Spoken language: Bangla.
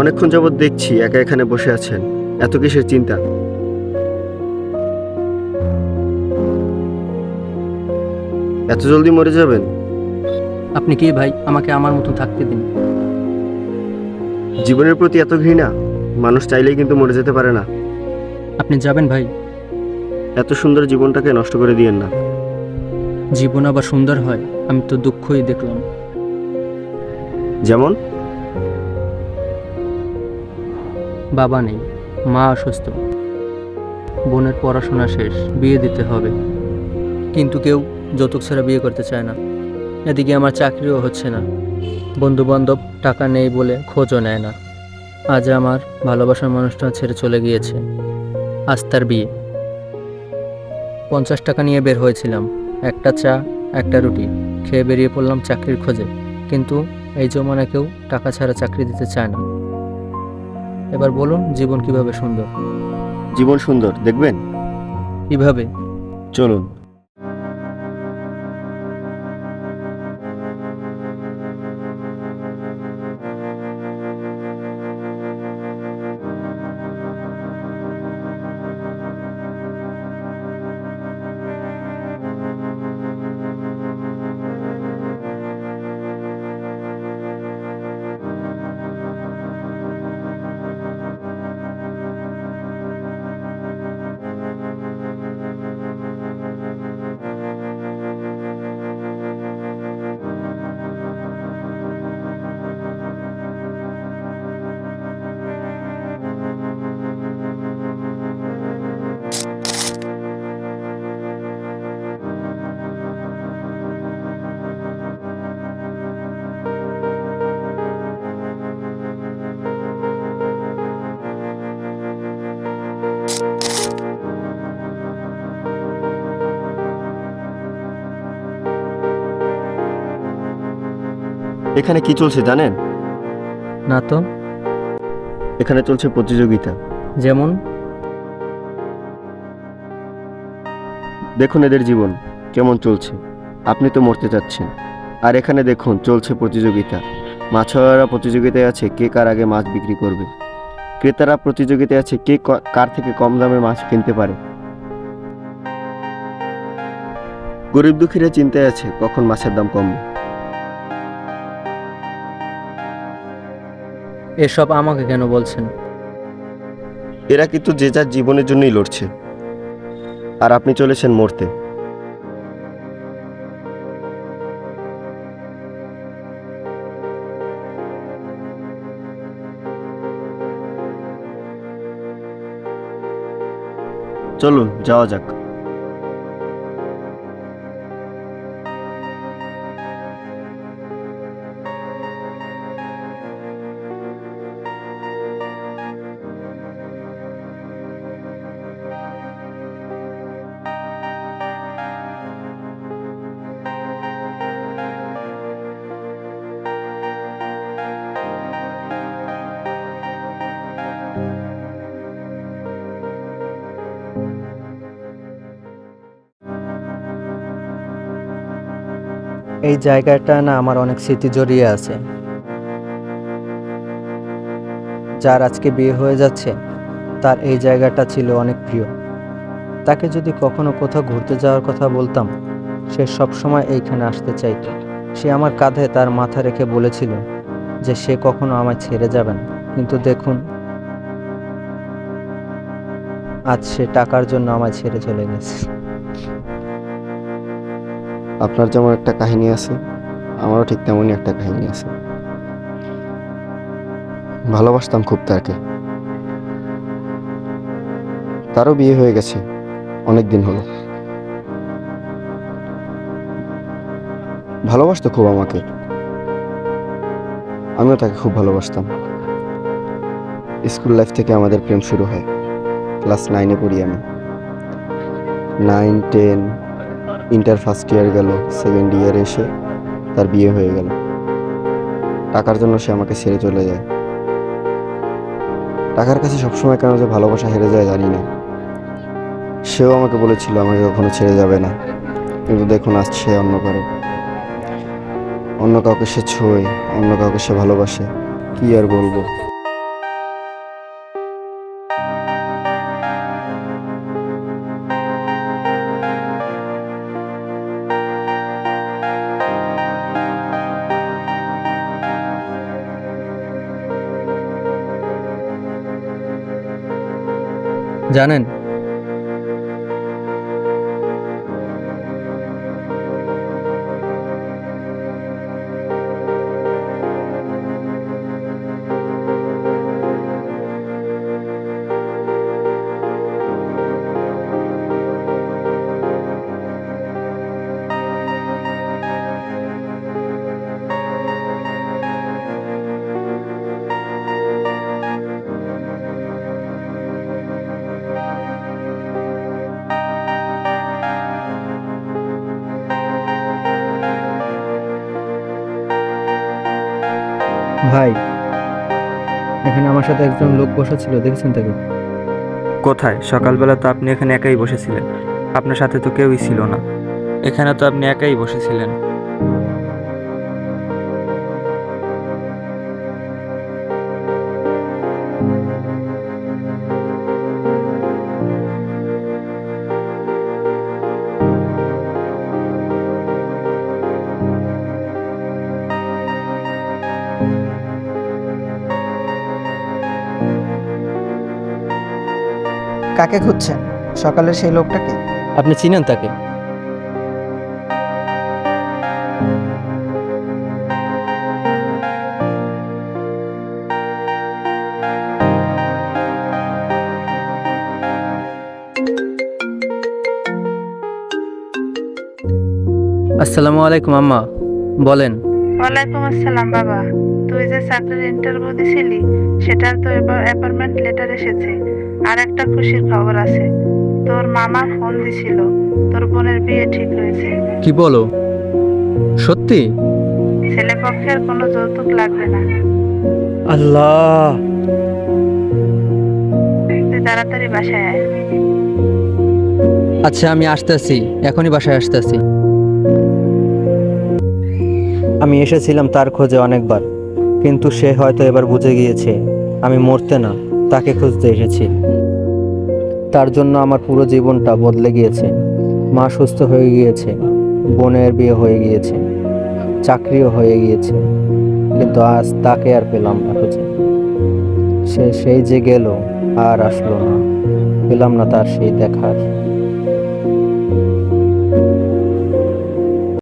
অনেকক্ষণ যাবৎ দেখছি একা এখানে বসে আছেন। এত কিসের চিন্তা? এত জলদি মরে যাবেন? আপনি কি ভাই? আমাকে আমার মতন থাকতে দিন। জীবনের প্রতি এত ঘৃণা মানুষ চাইলেই কিন্তু মরে যেতে পারে না। আপনি যাবেন ভাই। এত সুন্দর জীবনটাকে নষ্ট করে দিয়েন না। জীবন আবার সুন্দর হয় আমি তো দুঃখই দেখলাম। যেমন? বাবা নেই, মা অসুস্থ। বোনের পড়াশোনা শেষ, বিয়ে দিতে হবে। কিন্তু কেউ যৌতুক ছাড়া বিয়ে করতে চায় না। এদিকে আমার চাকরিও হচ্ছে না। বন্ধু বান্ধব টাকা নেই বলে খোঁজও নেয় না। আজ আমার ভালোবাসার মানুষটা ছেড়ে চলে গিয়েছে। আজ তার বিয়ে। পঞ্চাশ টাকা নিয়ে বের হয়েছিলাম। একটা চা, একটা রুটি। খেয়ে বেরিয়ে পড়লাম চাকরির খোঁজে। কিন্তু এই জমানা কেউ টাকা ছাড়া চাকরি দিতে চায় না। এবার বলুন জীবন কীভাবে সুন্দর? জীবন সুন্দর দেখবেন? কীভাবে? চলুন। এখানে কি চলছে জানেন? না তো এখানে চলছে প্রতিযোগিতা। যেমন? দেখুন এদের জীবন কেমন চলছে। আপনি তো মরতে চাচ্ছেন আর এখানে দেখুন চলছে প্রতিযোগিতা। মাছওয়ারা প্রতিযোগিতায় আছে কে কার আগে মাছ বিক্রি করবে। ক্রেতারা প্রতিযোগিতায় আছে কে কার থেকে কম দামে মাছ কিনতে পারে। গরিব দুঃখীরা চিন্তায় আছে কখন মাছের দাম কমবে। এসব আমাকে কেন বলছেন? এরা কিন্তু যে যার জীবনের জন্যই লড়ছে। আর আপনি চলেছেন মরতে। চলুন, যাওয়া যাক। এই জায়গাটা না আমার অনেক স্মৃতি জড়িয়ে আছে। যার আজকে বিয়ে হয়ে যাচ্ছে, তার এই জায়গাটা ছিল অনেক প্রিয়। তাকে যদি কখনো কোথাও ঘুরতে যাওয়ার কথা বলতাম, সে সবসময় এইখানে আসতে চাইতো। সে আমার কাঁধে তার মাথা রেখে বলেছিল যে সে কখনো আমায় ছেড়ে যাবে না। কিন্তু দেখুন, আজ সে টাকার জন্য আমায় ছেড়ে চলে গেছে। আপনার যেমন একটা কাহিনী আছে, আমারও ঠিক তেমনই একটা কাহিনী আছে। ভালোবাসতাম খুব তাকে। তারও বিয়ে হয়ে গেছে, অনেক দিন হলো। ভালোবাসতো খুব আমাকে। আমিও তাকে খুব ভালোবাসতাম। স্কুল লাইফ থেকে আমাদের প্রেম শুরু হয়। ক্লাস নাইনে পড়ি আমি। Nine, ten inter first year গেল সেকেন্ড ইয়ারে এসে তার বিয়ে হয়ে গেল। টাকার জন্য সে আমাকে ছেড়ে চলে যায়। টাকার কাছে সবসময় কেন যে ভালোবাসা হেরে যায় জানি না। সেও আমাকে বলেছিল, আমাকে কখনো ছেড়ে যাবে না। কিন্তু দেখুন, আজ সে অন্য কারও। অন্য কাউকে সে ছোঁয়, অন্য কাউকে সে ভালোবাসে। কি আর বলব? জানেন? আমার সাথে একজন লোক বসা ছিল দেখেছেন তাকে? কোথায়? সকালবেলা তো আপনি এখানে একাই বসেছিলেন। আপনার সাথে তো কেউই ছিল না। এখানে তো আপনি একাই বসেছিলেন। কাকে খুঁজছেন? সকালের সেই লোকটাকে? আপনি চিনেন তাকে? আসসালামু আলাইকুম আম্মা। বলেন। ওয়ালাইকুম আসসালাম বাবা। তুই যে চাকরির ইন্টারভিউ দিছিলি সেটার তো এবার অ্যাপয়েন্টমেন্ট লেটার এসেছে। আর একটা খুশির খবর আছে। তোর মামা ফোন দিছিল তোর বোনের বিয়ে ঠিক হয়েছে। কি বলো? সত্যি? ছেলে পক্ষের কোনো যৌতুক লাগবে না। আল্লাহ। তুই তাড়াতাড়ি বাসায় আয়। আচ্ছা আমি আসতেছি। এখনই বাসায় আসতেছি। আমি এসেছিলাম তার খোঁজে অনেকবার কিন্তু সে হয়তো এবার বুঝে গিয়েছে আমি মরতে না তাকে খুঁজতে এসেছি। তার জন্য আমার পুরো জীবনটা বদলে গিয়েছে। মা সুস্থ হয়ে গিয়েছে, বোনের বিয়ে হয়ে গিয়েছে, চাকরিও হয়ে গিয়েছে। কিন্তু আজ তাকে আর পেলাম না খুঁজে। সে সেই যে গেল আর আসলো না। পেলাম না তার সেই দেখার।